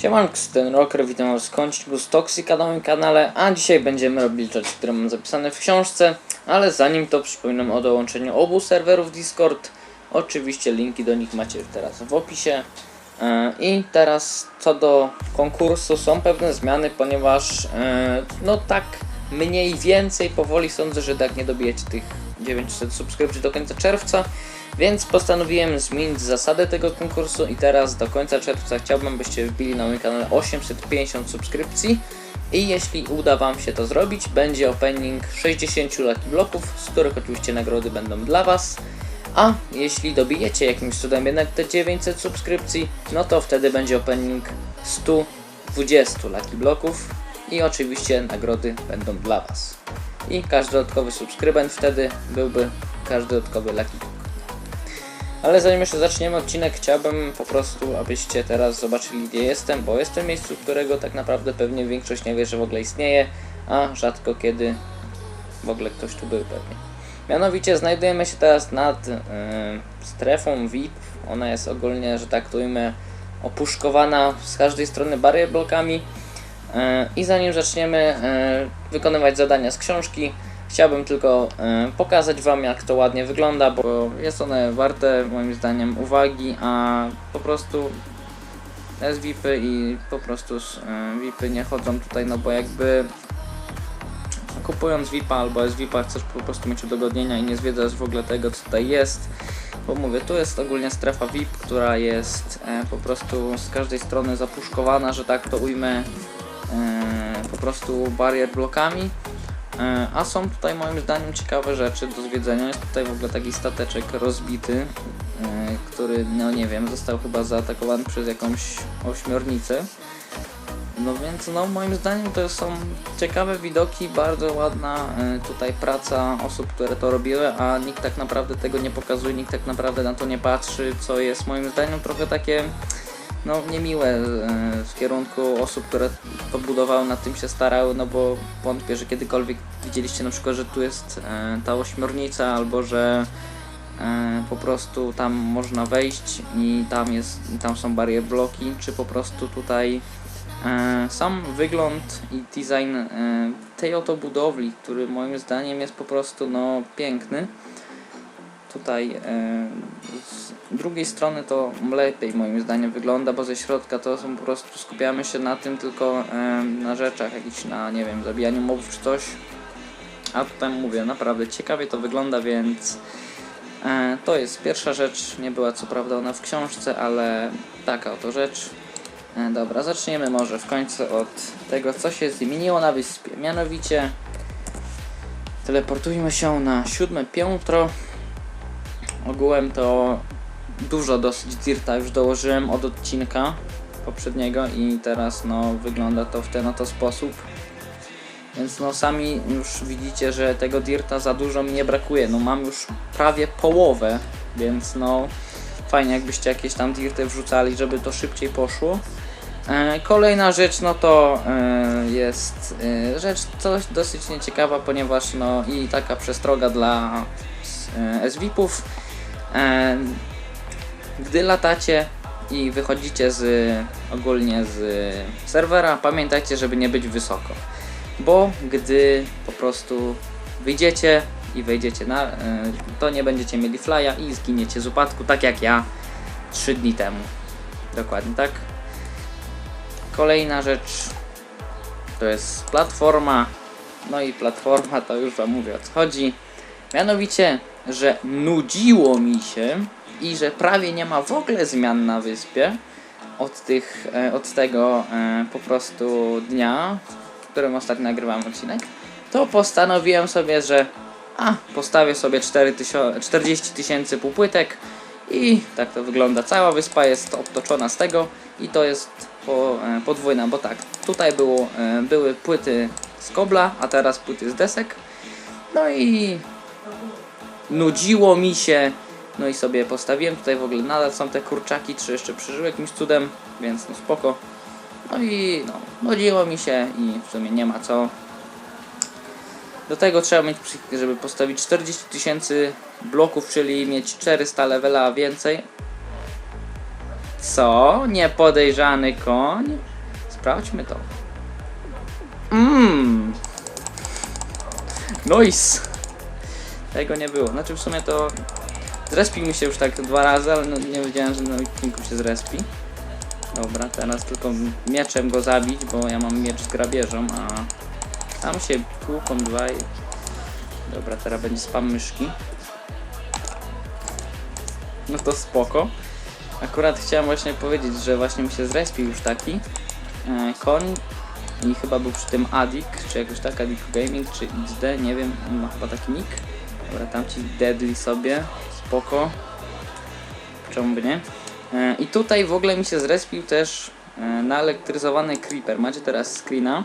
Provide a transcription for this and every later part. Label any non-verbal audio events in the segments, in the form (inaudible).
Siemanko, ten Rocker, witam was w kąciku z na moim kanale, a dzisiaj będziemy robili rzeczy, które mam zapisane w książce, ale zanim to przypominam o dołączeniu obu serwerów Discord, oczywiście linki do nich macie teraz w opisie. E, I teraz co do konkursu są pewne zmiany, ponieważ e, no tak mniej więcej powoli sądzę, że tak nie dobijecie tych 900 subskrypcji do końca czerwca, więc postanowiłem zmienić zasadę tego konkursu i teraz do końca czerwca chciałbym, byście wbili na mój kanał 850 subskrypcji i jeśli uda Wam się to zrobić, będzie opening 60 Lucky Bloków, z których oczywiście nagrody będą dla Was. A jeśli dobijecie jakimś cudem jednak te 900 subskrypcji, no to wtedy będzie opening 120 Lucky Bloków i oczywiście nagrody będą dla Was. I każdy dodatkowy subskrybent wtedy byłby każdy dodatkowy Block. Ale zanim jeszcze zaczniemy odcinek, chciałbym po prostu, abyście teraz zobaczyli gdzie jestem, bo jestem w miejscu, którego tak naprawdę pewnie większość nie wie, że w ogóle istnieje, a rzadko kiedy w ogóle ktoś tu był pewnie. Mianowicie znajdujemy się teraz nad e, strefą VIP. Ona jest ogólnie, że tak to ujmę, opuszkowana z każdej strony barier blokami. E, I zanim zaczniemy e, wykonywać zadania z książki, chciałbym tylko e, pokazać Wam, jak to ładnie wygląda, bo jest one warte moim zdaniem uwagi, a po prostu SVIPy i po prostu e, VIPy nie chodzą tutaj, no bo jakby kupując VIPa albo SVIPa chcesz po prostu mieć udogodnienia i nie zwiedzasz w ogóle tego, co tutaj jest. Bo mówię, tu jest ogólnie strefa VIP, która jest e, po prostu z każdej strony zapuszkowana, że tak to ujmę, po prostu barier blokami. E, a są tutaj moim zdaniem ciekawe rzeczy do zwiedzenia. Jest tutaj w ogóle taki stateczek rozbity, e, który, no nie wiem, został chyba zaatakowany przez jakąś ośmiornicę. No więc no moim zdaniem to są ciekawe widoki, bardzo ładna e, tutaj praca osób, które to robiły, a nikt tak naprawdę tego nie pokazuje, nikt tak naprawdę na to nie patrzy, co jest moim zdaniem trochę takie no niemiłe e, w kierunku osób, które to budowały, nad tym się starały, no bo wątpię, że kiedykolwiek widzieliście na przykład, że tu jest e, ta ośmiornica albo że e, po prostu tam można wejść i tam jest, i tam są barier bloki, czy po prostu tutaj Sam wygląd i design tej oto budowli, który moim zdaniem jest po prostu no piękny. Tutaj e, z drugiej strony to lepiej moim zdaniem wygląda, bo ze środka to są po prostu skupiamy się na tym tylko na rzeczach, jakichś na nie wiem, zabijaniu mobów czy coś. A tutaj mówię, naprawdę ciekawie to wygląda, więc to jest pierwsza rzecz. Nie była co prawda ona w książce, ale taka oto rzecz. E, Dobra, zaczniemy może w końcu od tego, co się zmieniło na wyspie. Mianowicie teleportujmy się na siódme piętro. Ogółem to dużo dosyć dirta już dołożyłem od odcinka poprzedniego i teraz no wygląda to w ten oto sposób. Więc no sami już widzicie, że tego dirta za dużo mi nie brakuje. No mam już prawie połowę, więc no fajnie jakbyście jakieś tam dirty wrzucali, żeby to szybciej poszło. E, Kolejna rzecz, no to e, jest e, rzecz coś dosyć nieciekawa, ponieważ no i taka przestroga dla SVIP-ów. Gdy latacie i wychodzicie z ogólnie z serwera, pamiętajcie, żeby nie być wysoko. Bo gdy po prostu wyjdziecie i wejdziecie na, e, to nie będziecie mieli flya i zginiecie z upadku, tak jak ja 3 dni temu. Dokładnie tak. Kolejna rzecz to jest platforma. No i platforma to już Wam mówię o co chodzi. Mianowicie, że nudziło mi się i że prawie nie ma w ogóle zmian na wyspie od, tych, e, od tego e, po prostu dnia, w którym ostatnio nagrywałem odcinek, to postanowiłem sobie, że a, postawię sobie 4 tysio- 40 tysięcy półpłytek i tak to wygląda. Cała wyspa jest obtoczona z tego i to jest po, e, podwójna, bo tak, tutaj było, były płyty z kobla, a teraz płyty z desek. No i nudziło mi się, no i sobie postawiłem. Tutaj w ogóle nadal są te kurczaki, czy jeszcze przeżyły jakimś cudem, więc no spoko. No i no, nudziło mi się i w sumie nie ma co. Do tego trzeba mieć żeby postawić 40 tysięcy bloków, czyli mieć 400 levela więcej. Co? Niepodejrzany koń? Sprawdźmy to. Mmm. Nice. Tego nie było. Znaczy w sumie to zrespił mi się już tak dwa razy, ale no, nie wiedziałem, że na odcinku się zrespi. Dobra, teraz tylko mieczem go zabić, bo ja mam miecz z grabieżą, a tam się tłuką dwaj. Dobra, teraz będzie spam myszki. No to spoko. Akurat chciałem właśnie powiedzieć, że właśnie mi się zrespił już taki e, koń i chyba był przy tym Adik, czy jakoś tak, Adik Gaming, czy XD, nie wiem, on ma chyba taki nick. Dobra, tam ci deadly sobie, spoko. Czemu by nie? E, I tutaj w ogóle mi się zrespił też e, naelektryzowany creeper. Macie teraz screena.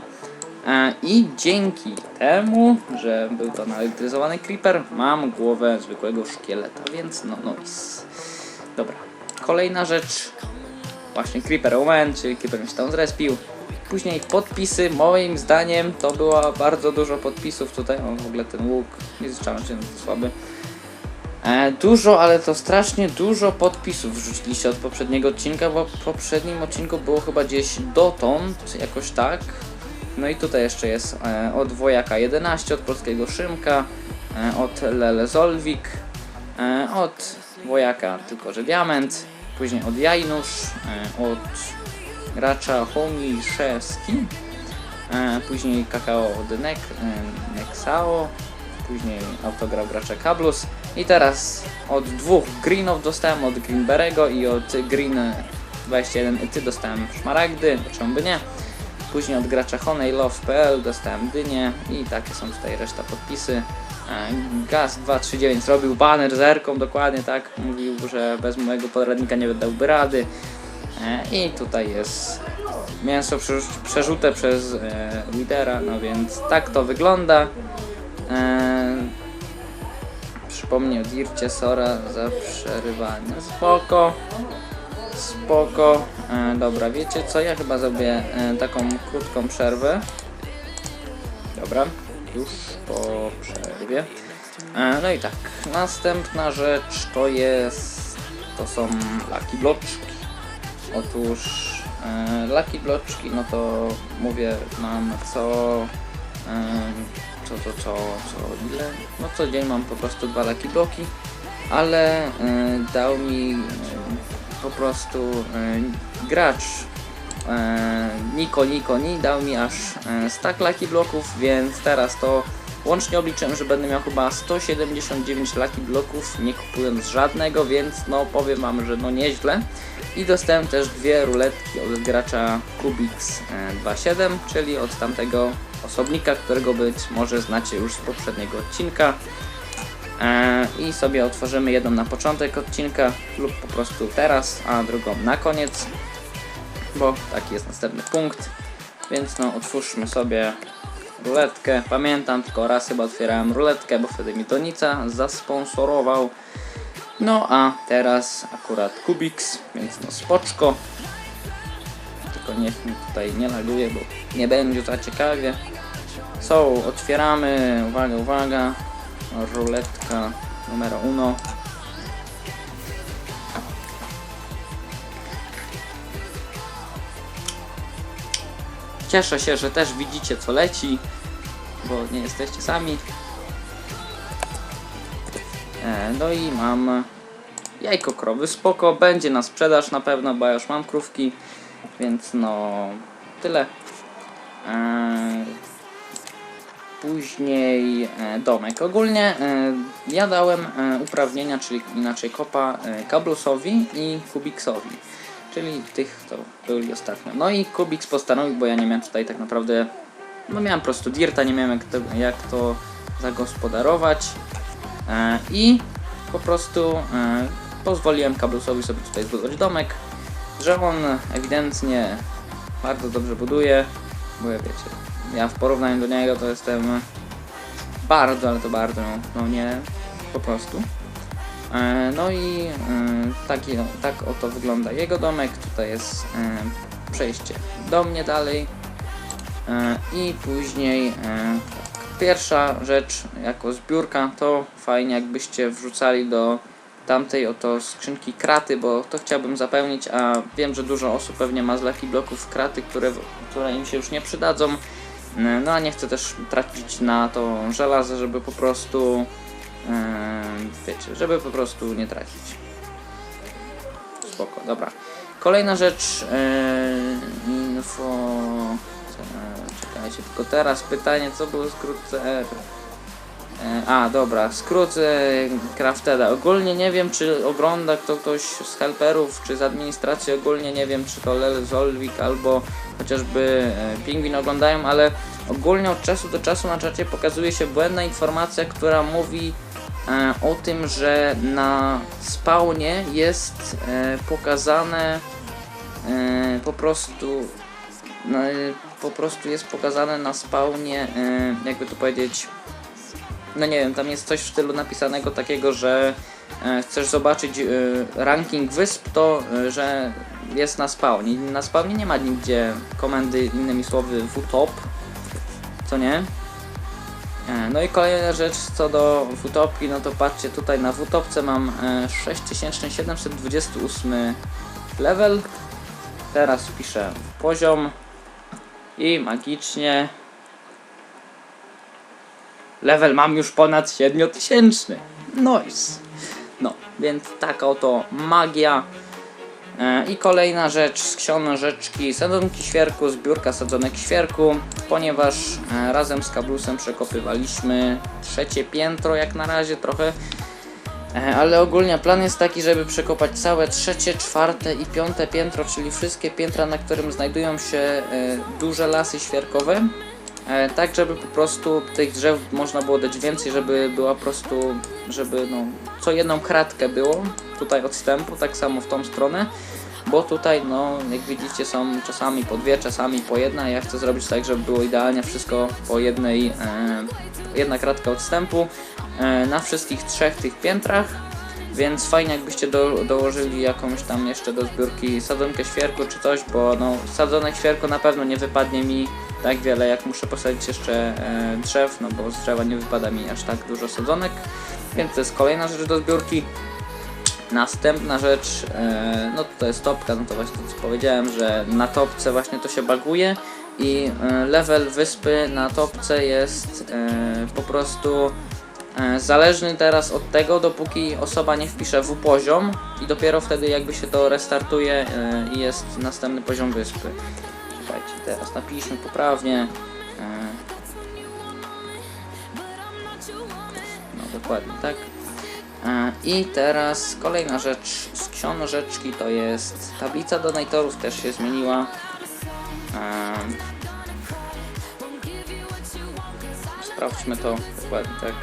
E, I dzięki temu, że był to naelektryzowany creeper, mam głowę zwykłego szkieleta, więc no nice. Dobra, kolejna rzecz. Właśnie creeper moment, czyli creeper mi się tam zrespił. Później podpisy, moim zdaniem to było bardzo dużo podpisów tutaj. O, w ogóle ten łuk, zliczałem się, słaby. E, dużo, ale to strasznie dużo podpisów wrzuciliście od poprzedniego odcinka, bo w poprzednim odcinku było chyba gdzieś dotąd, jakoś tak. No i tutaj jeszcze jest e, od Wojaka 11, od Polskiego Szymka, e, od Lele Zolwik, e, od Wojaka tylko że Diament, później od Jajnusz, e, od gracza Homiszewski, e, później Kakao od Nek, e, Nexao, później autograf gracza Kablus i teraz od dwóch Greenów dostałem, od Greenberego i od Green 21 ty dostałem szmaragdy, czemu by nie. Później od gracza honeylove.pl dostałem dynię i takie są tutaj reszta podpisy. E, Gaz 239 robił banner z erką dokładnie tak, mówił, że bez mojego poradnika nie dałby rady. E, I tutaj jest mięso przerzu- przerzute przez e, lidera, no więc tak to wygląda. E, przypomnij o Dircie Sora za przerywanie. Spoko. Spoko. Dobra, wiecie co? Ja chyba zrobię taką krótką przerwę. Dobra, już po przerwie. No i tak, następna rzecz to jest. To są Lucky Bloczki. Otóż e, Lucky Bloczki, no to mówię, mam co. E, co, co, co, co, ile? No co dzień mam po prostu dwa Lucky Bloki, ale e, dał mi e, po prostu e, gracz e, Niko Niko Ni dał mi aż e, stack Lucky Bloków, więc teraz to łącznie obliczyłem, że będę miał chyba 179 Lucky Bloków, nie kupując żadnego, więc no powiem wam, że no nieźle. I dostałem też dwie ruletki od gracza Kubix e, 2.7, czyli od tamtego osobnika, którego być może znacie już z poprzedniego odcinka. E, I sobie otworzymy jedną na początek odcinka lub po prostu teraz, a drugą na koniec, bo taki jest następny punkt. Więc no otwórzmy sobie ruletkę. Pamiętam, tylko raz chyba otwierałem ruletkę, bo wtedy mi Tonica zasponsorował. No a teraz akurat Kubix, więc no spoczko. Tylko niech mi tutaj nie laguje, bo nie będzie za ciekawie. So, otwieramy, uwaga, uwaga, ruletka numer uno. Cieszę się, że też widzicie co leci, bo nie jesteście sami. E, no i mam jajko krowy, spoko, będzie na sprzedaż na pewno, bo ja już mam krówki, więc no tyle. E, później e, domek. Ogólnie e, ja dałem e, uprawnienia, czyli inaczej kopa e, Kablusowi i Kubiksowi. Czyli tych, to byli ostatnio. No i Kubix postanowił, bo ja nie miałem tutaj tak naprawdę, no miałem po prostu dirta, nie miałem jak to, jak to zagospodarować. E, I po prostu e, pozwoliłem Kablusowi sobie tutaj zbudować domek, że on ewidentnie bardzo dobrze buduje, bo ja wiecie, ja w porównaniu do niego to jestem bardzo, ale to bardzo, no, no nie, po prostu. E, No i e, taki, tak oto wygląda jego domek. Tutaj jest e, przejście do mnie dalej. E, I później e, pierwsza rzecz jako zbiórka to fajnie jakbyście wrzucali do tamtej oto skrzynki kraty, bo to chciałbym zapełnić, a wiem, że dużo osób pewnie ma z Lucky Blocków kraty, które, które im się już nie przydadzą. E, No a nie chcę też tracić na to żelazo, żeby po prostu wiecie, żeby po prostu nie tracić. Spoko, dobra. Kolejna rzecz, info. E, Czekajcie, tylko teraz pytanie, co było skrót CR? E, A, dobra, skrót e, Craftada. Ogólnie nie wiem, czy ogląda kto ktoś z helperów, czy z administracji, ogólnie nie wiem, czy to Lel Zolwik albo chociażby e, Pingwin oglądają, ale ogólnie od czasu do czasu na czacie pokazuje się błędna informacja, która mówi e, o tym, że na spawnie jest e, pokazane e, po prostu no, e, po prostu jest pokazane na spawnie, e, jakby to powiedzieć, no nie wiem, tam jest coś w stylu napisanego takiego, że e, chcesz zobaczyć e, ranking wysp, to e, że jest na spawnie. Na spawnie nie ma nigdzie komendy, innymi słowy, wtop, co nie? E, No i kolejna rzecz co do wtopki, no to patrzcie tutaj na wtopce mam e, 6728 level. Teraz wpiszę poziom i magicznie level mam już ponad 7000. Nice. No, więc taka oto magia. E, I kolejna rzecz z książeczki Sadzonki Świerku, zbiórka sadzonek świerku, ponieważ e, razem z Kablusem przekopywaliśmy trzecie piętro jak na razie trochę, ale ogólnie plan jest taki, żeby przekopać całe trzecie, czwarte i piąte piętro, czyli wszystkie piętra, na którym znajdują się e, duże lasy świerkowe, e, tak żeby po prostu tych drzew można było dać więcej, żeby była po prostu, żeby no, co jedną kratkę było tutaj odstępu, tak samo w tą stronę, bo tutaj no jak widzicie są czasami po dwie, czasami po jedna, ja chcę zrobić tak, żeby było idealnie wszystko po jednej, e, jedna kratka odstępu e, na wszystkich trzech tych piętrach, więc fajnie jakbyście do, dołożyli jakąś tam jeszcze do zbiórki sadzonkę świerku czy coś, bo no sadzonek świerku na pewno nie wypadnie mi tak wiele, jak muszę posadzić jeszcze e, drzew, no bo z drzewa nie wypada mi aż tak dużo sadzonek, więc to jest kolejna rzecz do zbiórki. Następna rzecz, e, no to jest topka, no to właśnie to co powiedziałem, że na topce właśnie to się baguje i e, level wyspy na topce jest e, po prostu zależny teraz od tego, dopóki osoba nie wpisze w poziom i dopiero wtedy jakby się to restartuje i jest następny poziom wyspy. Czekajcie, teraz napiszmy poprawnie. No dokładnie tak. I teraz kolejna rzecz z książeczki to jest tablica donatorów, też się zmieniła. Sprawdźmy to dokładnie tak.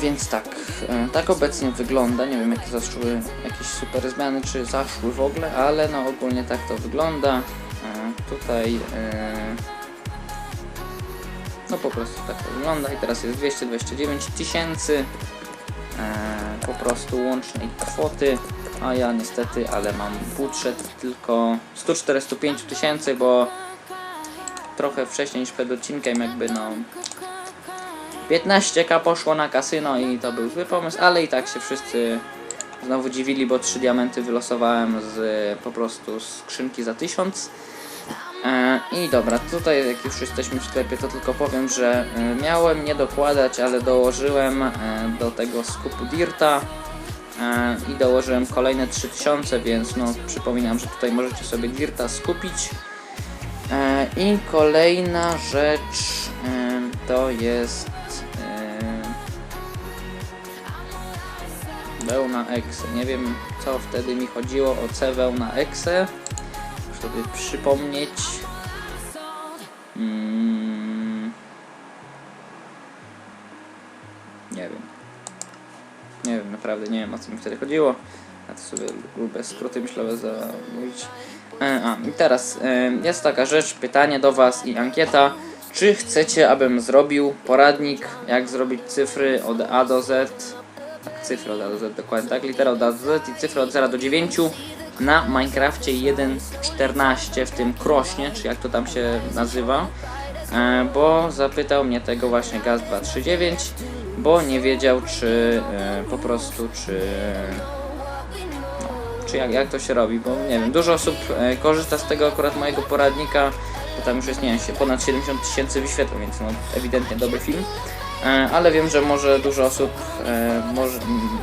Więc tak, e, tak obecnie wygląda. Nie wiem jakie zaszły jakieś super zmiany, czy zaszły w ogóle, ale no ogólnie tak to wygląda. E, Tutaj e, po prostu tak to wygląda. I teraz jest 229 tysięcy e, po prostu łącznej kwoty, a ja niestety, ale mam budżet tylko 145 tysięcy, bo trochę wcześniej niż przed odcinkiem jakby no 15k poszło na kasyno i to był zły pomysł, ale i tak się wszyscy znowu dziwili, bo trzy diamenty wylosowałem z po prostu skrzynki za 1000 E, I dobra, tutaj jak już jesteśmy w sklepie, to tylko powiem, że e, miałem nie dokładać, ale dołożyłem e, do tego skupu Dirta e, i dołożyłem kolejne 3000, więc no przypominam, że tutaj możecie sobie Dirta skupić. E, I kolejna rzecz e, to jest e, wełna Exe. Nie wiem co wtedy mi chodziło o C wełna Exe sobie przypomnieć. Mm. Nie wiem. Nie wiem, naprawdę nie wiem o co mi wtedy chodziło. Ja to sobie lubię skróty myślowe zamówić. E, a, i teraz e, jest taka rzecz, pytanie do Was i ankieta. Czy chcecie, abym zrobił poradnik, jak zrobić cyfry od A do Z? Tak, cyfry od A do Z, dokładnie tak, litera od A do Z i cyfry od 0 do 9 na Minecrafcie 1.14 w tym krośnie, czy jak to tam się nazywa, e, bo zapytał mnie tego właśnie Gaz239, bo nie wiedział czy e, po prostu czy no, czy jak, jak to się robi, bo nie wiem, dużo osób e, korzysta z tego akurat mojego poradnika, bo tam już jest, nie wiem, się ponad 70 tysięcy wyświetleń, więc no ewidentnie dobry film. Ale wiem, że może dużo osób może,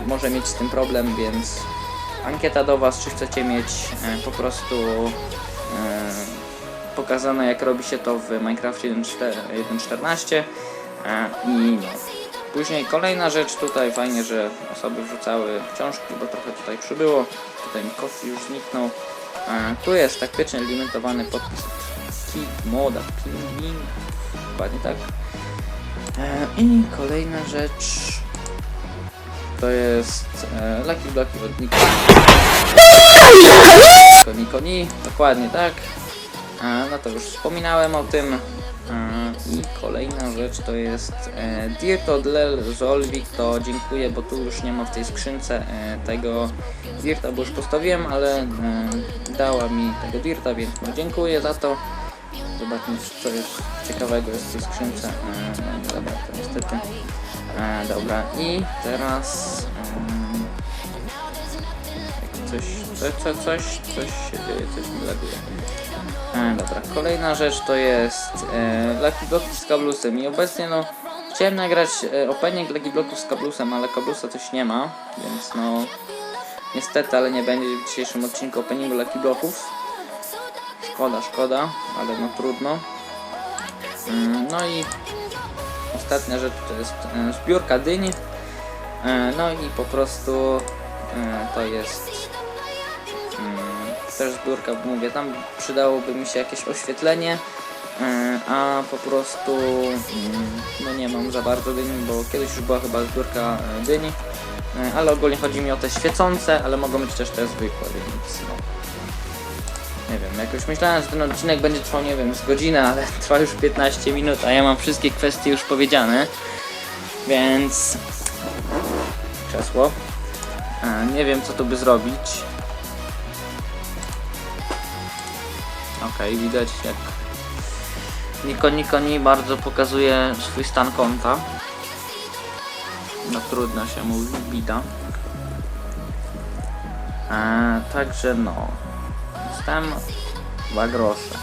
może mieć z tym problem, więc ankieta do Was, czy chcecie mieć e, po prostu e, pokazane jak robi się to w Minecraft 1.14 e, i no. Później kolejna rzecz tutaj, fajnie, że osoby wrzucały książki, bo trochę tutaj przybyło. Tutaj mi Kofi już zniknął. Tu jest taktycznie limitowany podpis od Kid Moda Pingwin. Dokładnie tak. I kolejna rzecz to jest e, Lucky Blocky od Niko. Niko, Ni, dokładnie tak. E, no to już wspominałem o tym. E, I kolejna rzecz to jest e, Dirt od Lel Zolwik, to dziękuję, bo tu już nie ma w tej skrzynce e, tego Dirta, bo już postawiłem, ale e, dała mi tego Dirta, więc no dziękuję za to. Zobaczmy co jest ciekawego jest w tej skrzynce. E, no dobra, to niestety. E, dobra, i teraz e, coś, coś, coś, coś, coś się dzieje, coś mi laguje. E, dobra, kolejna rzecz to jest e, Lucky Bloki z kablusem i obecnie no chciałem nagrać e, opening Lucky Bloków z kablusem, ale kablusa coś nie ma, więc no niestety, ale nie będzie w dzisiejszym odcinku openingu Lucky Bloków. Szkoda, szkoda, ale no trudno. Mm, no i ostatnia rzecz to jest e, zbiórka dyni. E, no i po prostu e, to jest mm, też zbiórka, mówię, tam przydałoby mi się jakieś oświetlenie, a po prostu mm, no nie mam za bardzo dyni, bo kiedyś już była chyba zbiórka dyni, ale ogólnie chodzi mi o te świecące, ale mogą być też te zwykłe, no. Nie wiem, jakoś myślałem, że ten odcinek będzie trwał, nie wiem, z godzinę, ale (laughs) trwa już 15 minut, a ja mam wszystkie kwestie już powiedziane, więc krzesło. E, nie wiem, co tu by zrobić. Okej, widać jak Niko Niko nie bardzo pokazuje swój stan konta. No trudno się mówi, bida. E, także no. Dostałem 2 grosze.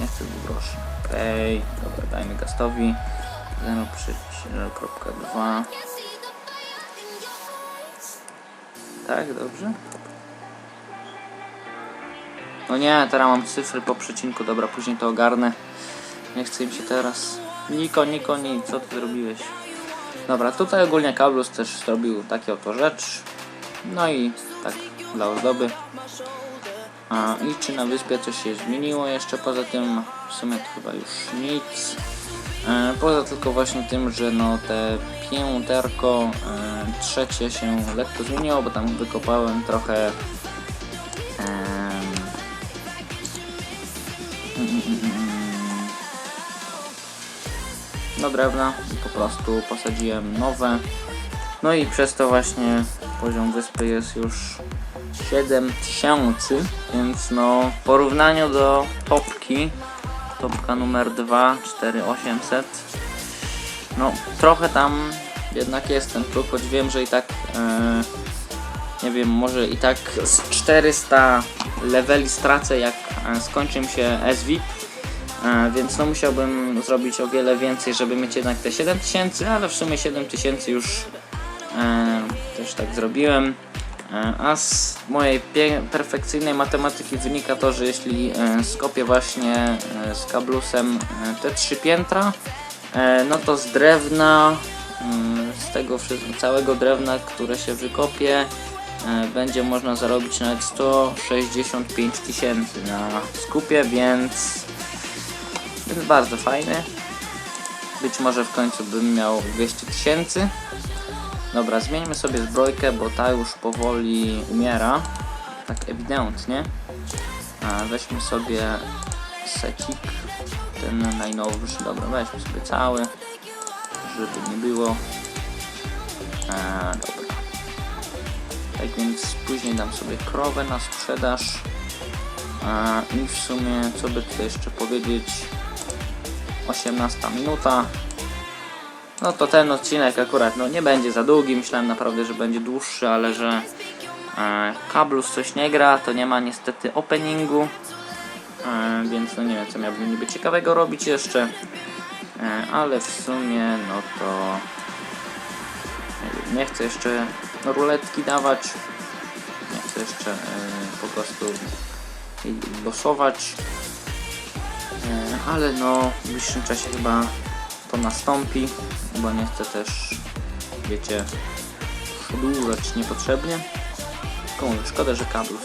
Nie chcę 2 groszy. Okej, dobra, dajmy gastowi 0,0.2 Tak, dobrze? No nie, teraz mam cyfry po przecinku, dobra, później to ogarnę. Nie chcę im się teraz. Niko, Niko, nie, co ty zrobiłeś? Dobra, tutaj ogólnie Kablus też zrobił takie oto rzecz. No i tak dla ozdoby. A, I czy na wyspie coś się zmieniło jeszcze poza tym? W sumie to chyba już nic. E, poza tylko właśnie tym, że no te pięterko e, trzecie się lekko zmieniło, bo tam wykopałem trochę no drewna i po prostu posadziłem nowe. No i przez to właśnie poziom wyspy jest już 7000, więc no w porównaniu do topki, topka numer 2, 4800, no trochę tam jednak jest ten próg, choć wiem, że i tak e, nie wiem, może i tak z 400 leveli stracę jak e, skończy mi się SVIP, e, więc no musiałbym zrobić o wiele więcej, żeby mieć jednak te 7000, ale w sumie 7000 już e, też tak zrobiłem. E, A z mojej perfekcyjnej matematyki wynika to, że jeśli e, skopię właśnie e, z kablusem te trzy piętra, no to z drewna, mm, z tego całego drewna, które się wykopie, będzie można zarobić nawet 165 tysięcy na skupie, więc jest bardzo fajny. Być może w końcu bym miał 200 tysięcy. Dobra, zmieńmy sobie zbrojkę, bo ta już powoli umiera. Tak ewidentnie. A weźmy sobie secik. Ten najnowszy. Dobra, weźmy sobie cały. Żeby nie było. A, dobra. Tak więc później dam sobie krowę na sprzedaż. A, I w sumie, co by tu jeszcze powiedzieć? 18 minuta. No to ten odcinek akurat no nie będzie za długi. Myślałem naprawdę, że będzie dłuższy, ale że e, Kablus coś nie gra, to nie ma niestety openingu. E, więc no nie wiem, co miałbym niby ciekawego robić jeszcze. E, ale w sumie, no to nie, chcę jeszcze ruletki dawać. Nie chcę jeszcze e, po prostu losować. E, ale no w bliższym czasie chyba to nastąpi, bo nie chcę też, wiecie, przedłużać niepotrzebnie. Tylko mówię, szkoda, że Kablus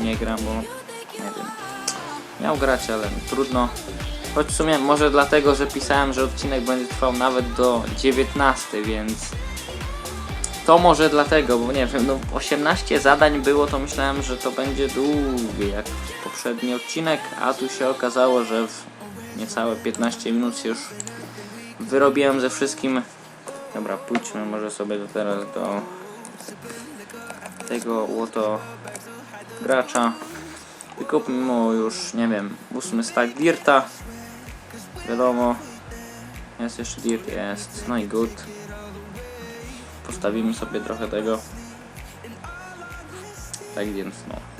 nie gra, bo nie wiem, miał grać, ale trudno. Choć w sumie może dlatego, że pisałem, że odcinek będzie trwał nawet do 19, więc to może dlatego, bo nie wiem, no 18 zadań było, to myślałem, że to będzie długie jak poprzedni odcinek, a tu się okazało, że w niecałe 15 minut się już wyrobiłem ze wszystkim. Dobra, pójdźmy może sobie do teraz do tego łoto gracza. Wykupmy mu już, nie wiem, ósmy stack dirta. Wiadomo. Jest jeszcze dirt, jest. No i good. Postawimy sobie trochę tego. Tak więc no.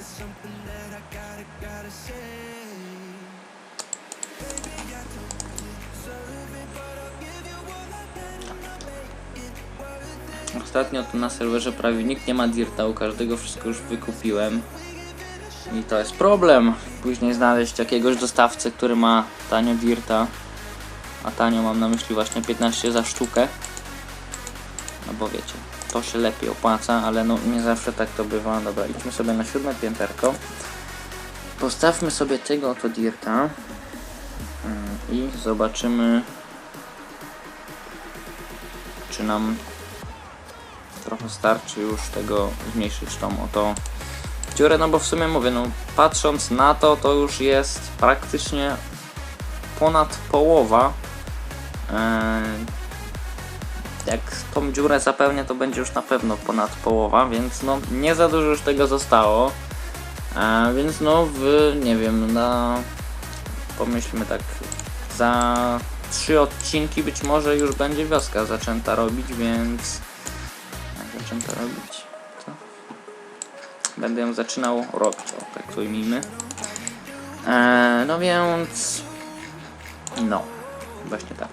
Ostatnio tu na serwerze prawie nikt nie ma dirta, u każdego wszystko już wykupiłem. I to jest problem. Później znaleźć jakiegoś dostawcę, który ma tanio dirta. A tanio mam na myśli właśnie 15 za sztukę. No bo wiecie, to się lepiej opłaca, ale no nie zawsze tak to bywa. Dobra, idźmy sobie na siódme pięterko. Postawmy sobie tego oto dirta. Mm, I zobaczymy, czy nam trochę starczy już tego zmniejszyć tą oto dziurę, no bo w sumie mówię, no patrząc na to, to już jest praktycznie ponad połowa. Eee, jak tą dziurę zapełnię, to będzie już na pewno ponad połowa, więc no nie za dużo już tego zostało. Eee, więc no w, nie wiem, na pomyślmy tak, za trzy odcinki być może już będzie wioska zaczęta robić, więc zaczęta robić? Będę ją zaczynał robić, o, tak to. Eee, no więc... No, właśnie tak.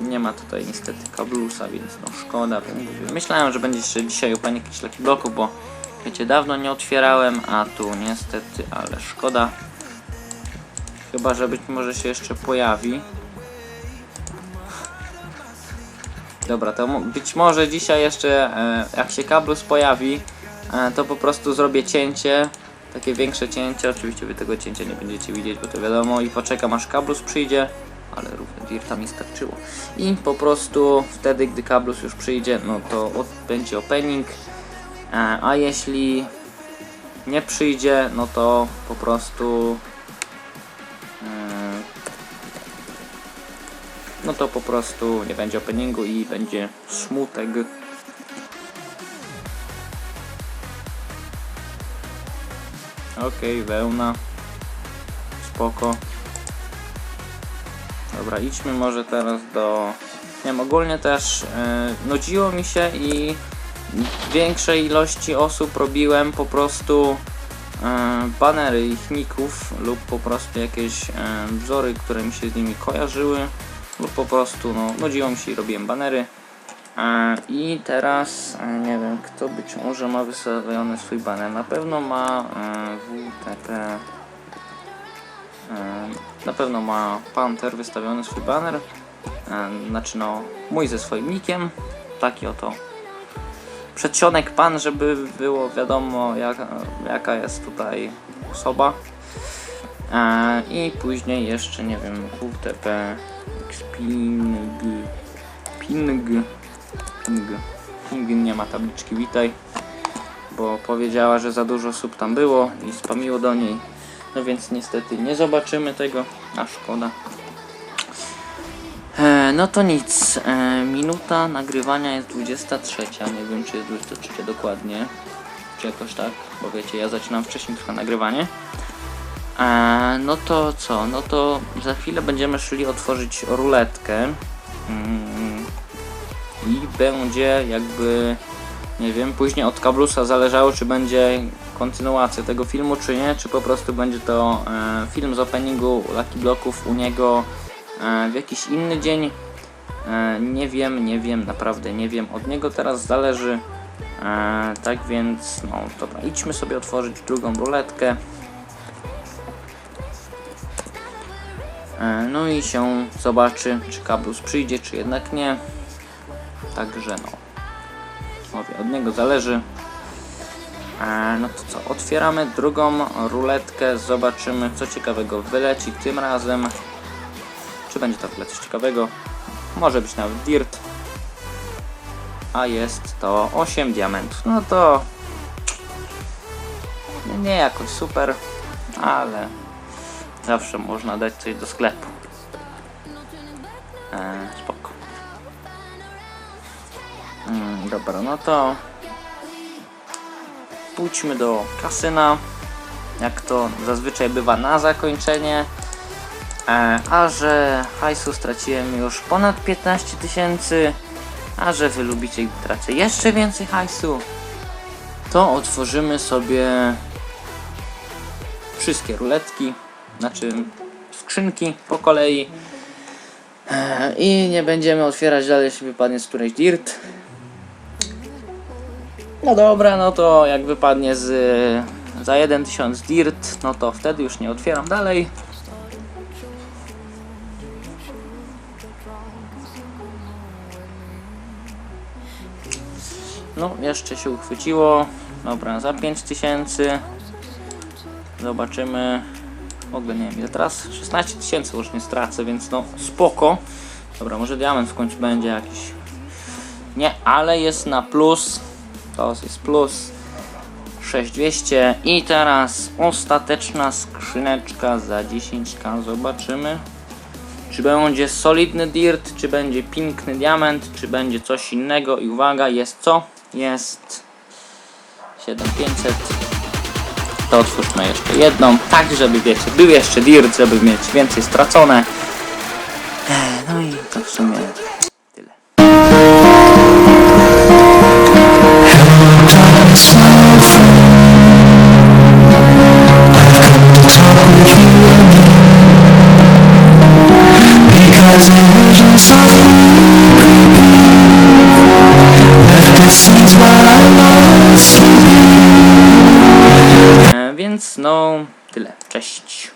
Nie ma tutaj niestety kablusa, więc no szkoda. bo Myślałem, że będzie jeszcze dzisiaj upanie jakichś takich bloków, bo wiecie, dawno nie otwierałem, a tu niestety, ale szkoda. Chyba, że być może się jeszcze pojawi. Dobra, to być może dzisiaj jeszcze, e, jak się kablus pojawi, e, to po prostu zrobię cięcie, takie większe cięcie, oczywiście wy tego cięcia nie będziecie widzieć, bo to wiadomo, i poczekam aż kablus przyjdzie, ale równo dirta mi starczyło. I po prostu wtedy, gdy kablus już przyjdzie, no to od, będzie opening, e, a jeśli nie przyjdzie, no to po prostu no to po prostu nie będzie openingu i będzie smutek. Okej, wełna. Spoko. Dobra, idźmy może teraz do... Nie wiem, ogólnie też yy, nudziło mi się i większej ilości osób robiłem po prostu e, banery ich ników lub po prostu jakieś e, wzory, które mi się z nimi kojarzyły lub po prostu no, nudziło się i robiłem banery. E, I teraz e, nie wiem, kto być może ma wystawiony swój baner. Na pewno ma e, WTP. Na pewno ma Panther wystawiony swój baner. Znaczy no, mój ze swoim nikiem. Taki oto przedsionek pan, żeby było wiadomo jaka, jaka jest tutaj osoba. I później jeszcze nie wiem, WTP Xping Ping Ping. Ping nie ma tabliczki witaj. Bo powiedziała, że za dużo osób tam było i spamiło do niej. No więc niestety nie zobaczymy tego a szkoda. E, no to nic. E, minuta nagrywania jest 23 nie wiem czy jest 23 dokładnie. Czy jakoś tak? Bo wiecie ja zaczynam wcześniej trochę nagrywanie no to co? No to za chwilę będziemy szli otworzyć ruletkę. Mm, będzie jakby, nie wiem, później od Kablusa zależało, czy będzie kontynuacja tego filmu, czy nie, czy po prostu będzie to e, film z openingu Lucky Blocków u niego e, w jakiś inny dzień. E, nie wiem, nie wiem, naprawdę nie wiem. Od niego teraz zależy. Tak więc, no dobra, idźmy sobie otworzyć drugą ruletkę. No i się zobaczy, czy Kablus przyjdzie, czy jednak nie. Także no. Mówię, od niego zależy. E, no to co, otwieramy drugą ruletkę, zobaczymy co ciekawego wyleci tym razem. Czy będzie to w ogóle coś ciekawego? Może być nawet dirt. A jest to 8 diamentów. No to nie jakoś super, ale zawsze można dać coś do sklepu. E, spoko. Mm, dobra, no to pójdźmy do kasyna. Jak to zazwyczaj bywa na zakończenie. E, a że hajsu straciłem już ponad 15 tysięcy, a że wy lubicie, gdy tracę jeszcze więcej hajsu, to otworzymy sobie wszystkie ruletki, znaczy skrzynki po kolei. E, I nie będziemy otwierać dalej, jeśli wypadnie z którejś dirt. No dobra, no to jak wypadnie z za 1000 dirt, no to wtedy już nie otwieram dalej. No, jeszcze się uchwyciło. Dobra, za 5000. Zobaczymy. W ogóle nie wiem ile teraz. 16 tysięcy już nie stracę, więc no spoko. Dobra, może diament w końcu będzie jakiś. Nie, ale jest na plus. To jest plus. 6200 i teraz ostateczna skrzyneczka za 10k. Zobaczymy. Czy będzie solidny dirt, czy będzie piękny diament, czy będzie coś innego. I uwaga, jest co? Jest 7500. To otwórzmy jeszcze jedną, tak żeby wiecie, był jeszcze dirt, żeby mieć więcej stracone. Ech, No i to w sumie więc no tyle. Cześć.